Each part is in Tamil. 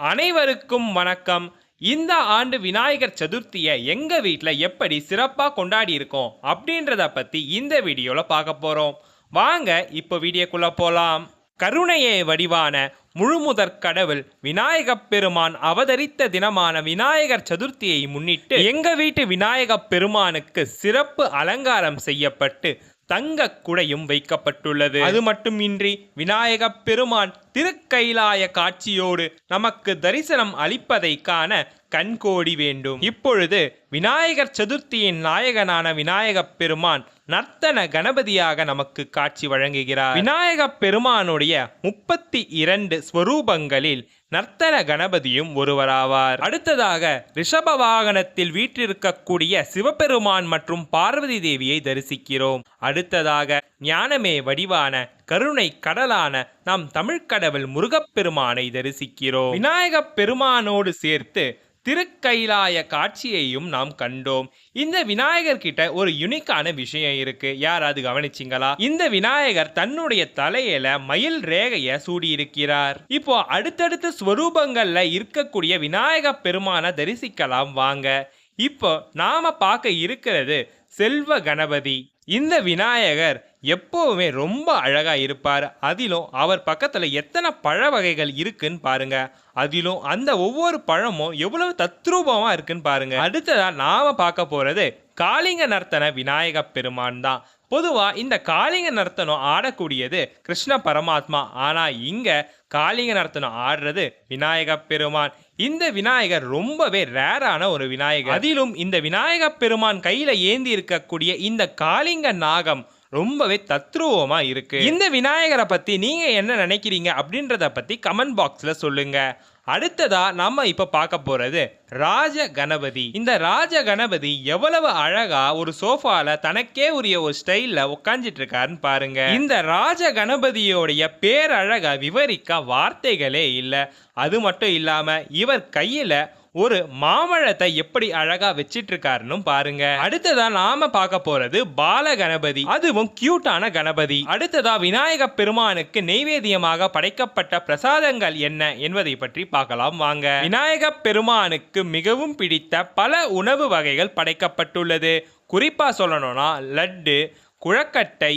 அனைவருக்கும் வணக்கம். இந்த ஆண்டு விநாயகர் சதுர்த்தியை எங்கள் வீட்டில் எப்படி சிறப்பாக கொண்டாடி இருக்கோம் அப்படின்றத பற்றி இந்த வீடியோவில் பார்க்க போகிறோம் வாங்க இப்போ வீடியோக்குள்ளே போகலாம் கருணையே வடிவான முழுமுதற் கடவுள் விநாயகப் பெருமான் அவதரித்த தினமான விநாயகர் சதுர்த்தியை முன்னிட்டு எங்க வீட்டு விநாயகப் பெருமானுக்கு சிறப்பு அலங்காரம் செய்யப்பட்டு தங்க குடையும் வைக்கப்பட்டுள்ளது. அது மட்டுமின்றி விநாயகப் பெருமான் திருக்கைலாய காட்சியோடு நமக்கு தரிசனம் அளிப்பதை காண கண்கோடி வேண்டும். இப்பொழுது விநாயகர் சதுர்த்தியின் நாயகனான விநாயகப் பெருமான் நர்த்தன கணபதியாக நமக்கு காட்சி வழங்குகிறார். விநாயக பெருமானுடைய முப்பத்தி இரண்டு ஸ்வரூபங்களில் நர்த்தன கணபதியும் ஒருவராவார். அடுத்ததாக ரிஷப வாகனத்தில் வீற்றிருக்கக்கூடிய சிவபெருமான் மற்றும் பார்வதி தேவியை தரிசிக்கிறோம். அடுத்ததாக ஞானமே வடிவான கருணை கடலான நம் தமிழ்க்கடவுள் முருகப்பெருமானை தரிசிக்கிறோம். விநாயகப் பெருமானோடு சேர்த்து திருக்கைலாய காட்சியையும் நாம் கண்டோம். இந்த விநாயகர் கிட்ட ஒரு யுனிக்கான விஷயம் இருக்கு. யாராவது கவனிச்சிங்களா? இந்த விநாயகர் தன்னுடைய தலையில மயில் ரேகைய சூடியிருக்கிறார். இப்போ அடுத்தடுத்த ஸ்வரூபங்கள்ல இருக்கக்கூடிய விநாயக பெருமான தரிசிக்கலாம் வாங்க. இப்போ நாம பார்க்க இருக்கிறது செல்வ கணபதி. இந்த விநாயகர் எப்போவுமே ரொம்ப அழகா இருப்பார். அதிலும் அவர் பக்கத்துல எத்தனை பழ வகைகள் இருக்குன்னு பாருங்க. அதிலும் அந்த ஒவ்வொரு பழமும் எவ்வளவு தத்ரூபமா இருக்குன்னு பாருங்க. அடுத்ததா நாம பார்க்க போறது காளிங்க நர்த்தன விநாயக பெருமான் தான். பொதுவாக இந்த காளிங்க நர்த்தனம் ஆடக்கூடியது கிருஷ்ண பரமாத்மா. ஆனால் இங்கே காளிங்க நர்த்தனம் ஆடுறது விநாயக பெருமான். இந்த விநாயகர் ரொம்பவே ரேரான ஒரு விநாயகர். அதிலும் இந்த விநாயக பெருமான் கையில் ஏந்தி இருக்கக்கூடிய இந்த காளிங்க நாகம் ரொம்பவே தத்ரூபமாக இருக்கு. இந்த விநாயகரை பற்றி நீங்க என்ன நினைக்கிறீங்க அப்படின்றத பற்றி கமெண்ட் பாக்ஸில் சொல்லுங்க. அடுத்ததா நம்ம இப்ப பார்க்க போறது ராஜ கணபதி. இந்த ராஜ கணபதி எவ்வளவு அழகா ஒரு சோஃபால தனக்கே உரிய ஒரு ஸ்டைல்ல உட்காந்துட்டு இருக்காருன்னு பாருங்க. இந்த ராஜ கணபதியோடைய பேரழக விவரிக்க வார்த்தைகளே இல்லை. அது மட்டும் இல்லாம இவர் கையில ஒரு மாமழத்தை எப்படி அழகா வச்சிட்டு இருக்காருன்னு பாருங்க. அடுத்ததா நாம பார்க்க போறது பால கணபதி அதுவும் கியூட்டான கணபதி. அடுத்ததா விநாயக பெருமானுக்கு நெய்வேதியமாக படைக்கப்பட்ட பிரசாதங்கள் என்ன என்பதை பற்றி பார்க்கலாம் வாங்க. விநாயக பெருமானுக்கு மிகவும் பிடித்த பல உணவு வகைகள் படைக்கப்பட்டுள்ளது. குறிப்பா சொல்லணும்னா லட்டு குழக்கட்டை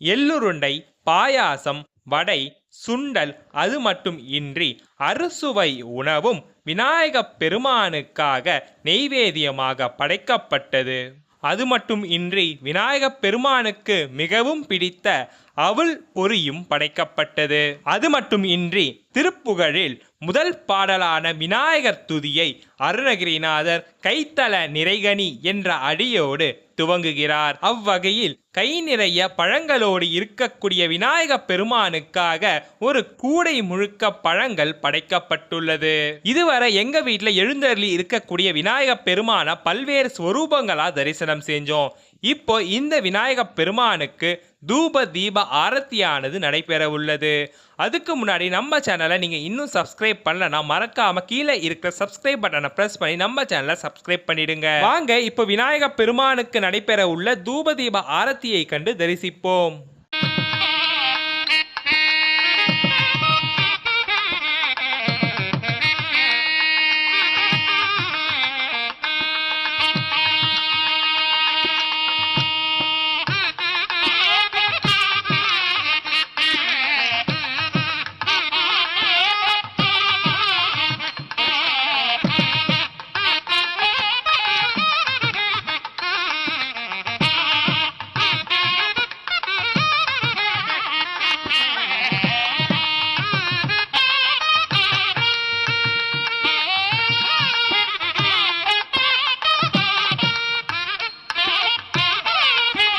எள்ளுருண்டை பாயாசம் வடை சுண்டல் அது மட்டும் இன்றி அறுசுவை உணவும் விநாயகப் பெருமானுக்காக நெய்வேதியமாக படைக்கப்பட்டது. அது மட்டும் இன்றி விநாயகப் பெருமானுக்கு மிகவும் பிடித்த அவள் பொரியும் படைக்கப்பட்டது. அது மட்டும் இன்றி திருப்புகழில் முதல் பாடலான விநாயகர் துதியை அருணகிரிநாதர் கைத்தல நிறைகனி என்ற அடியோடு துவங்குகிறார். அவ்வகையில் கை நிறைய பழங்களோடு இருக்கக்கூடிய விநாயக பெருமானுக்காக ஒரு கூடை முழுக்க பழங்கள் படைக்கப்பட்டுள்ளது. இதுவரை எங்க வீட்ல எழுந்தருளி இருக்கக்கூடிய விநாயக பெருமான பல்வேறு ஸ்வரூபங்களா தரிசனம் செஞ்சோம். இப்போ இந்த விநாயக பெருமானுக்கு தூப தீப ஆரத்தியானது நடைபெற உள்ளது அதுக்கு முன்னாடி நம்ம சேனலை நீங்க இன்னும் சப்ஸ்கிரைப் பண்ணலன்னா மறக்காம கீழே இருக்கிற சப்ஸ்கிரைப் பட்டனை பிரஸ் பண்ணி நம்ம சேனலை சப்ஸ்கிரைப் பண்ணிடுங்க. வாங்க இப்போ விநாயக பெருமானுக்கு நடைபெற உள்ள தூபதீப ஆரத்தியை கண்டு தரிசிப்போம்.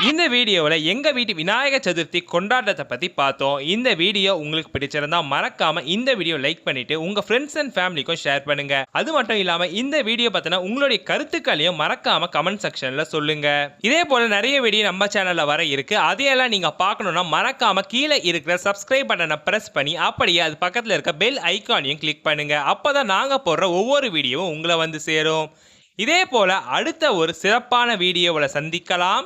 இந்த வீடியோவில் எங்கள் வீட்டு விநாயகர் சதுர்த்தி கொண்டாட்டத்தை பற்றி பார்த்தோம். இந்த வீடியோ உங்களுக்கு பிடிச்சிருந்தா மறக்காமல் இந்த வீடியோ லைக் பண்ணிவிட்டு உங்கள் ஃப்ரெண்ட்ஸ் அண்ட் ஃபேமிலிக்கும் ஷேர் பண்ணுங்கள் அது மட்டும் இல்லாமல் இந்த வீடியோ பற்றின உங்களுடைய கருத்துக்களையும் மறக்காமல் கமெண்ட் செக்ஷனில் சொல்லுங்கள் இதே போல் நிறைய வீடியோ நம்ம சேனலில் வர இருக்குது அதையெல்லாம் நீங்கள் பார்க்கணுன்னா மறக்காமல் கீழே இருக்கிற சப்ஸ்கிரைப் பட்டனை ப்ரெஸ் பண்ணி அப்படியே அது பக்கத்தில் இருக்க பெல் ஐக்கானையும் கிளிக் பண்ணுங்கள் அப்போ தான் நாங்கள் போடுற ஒவ்வொரு வீடியோவும் உங்களை வந்து சேரும். இதே போல் அடுத்த ஒரு சிறப்பான வீடியோவில் சந்திக்கலாம்.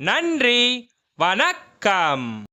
நன்றி. வணக்கம்.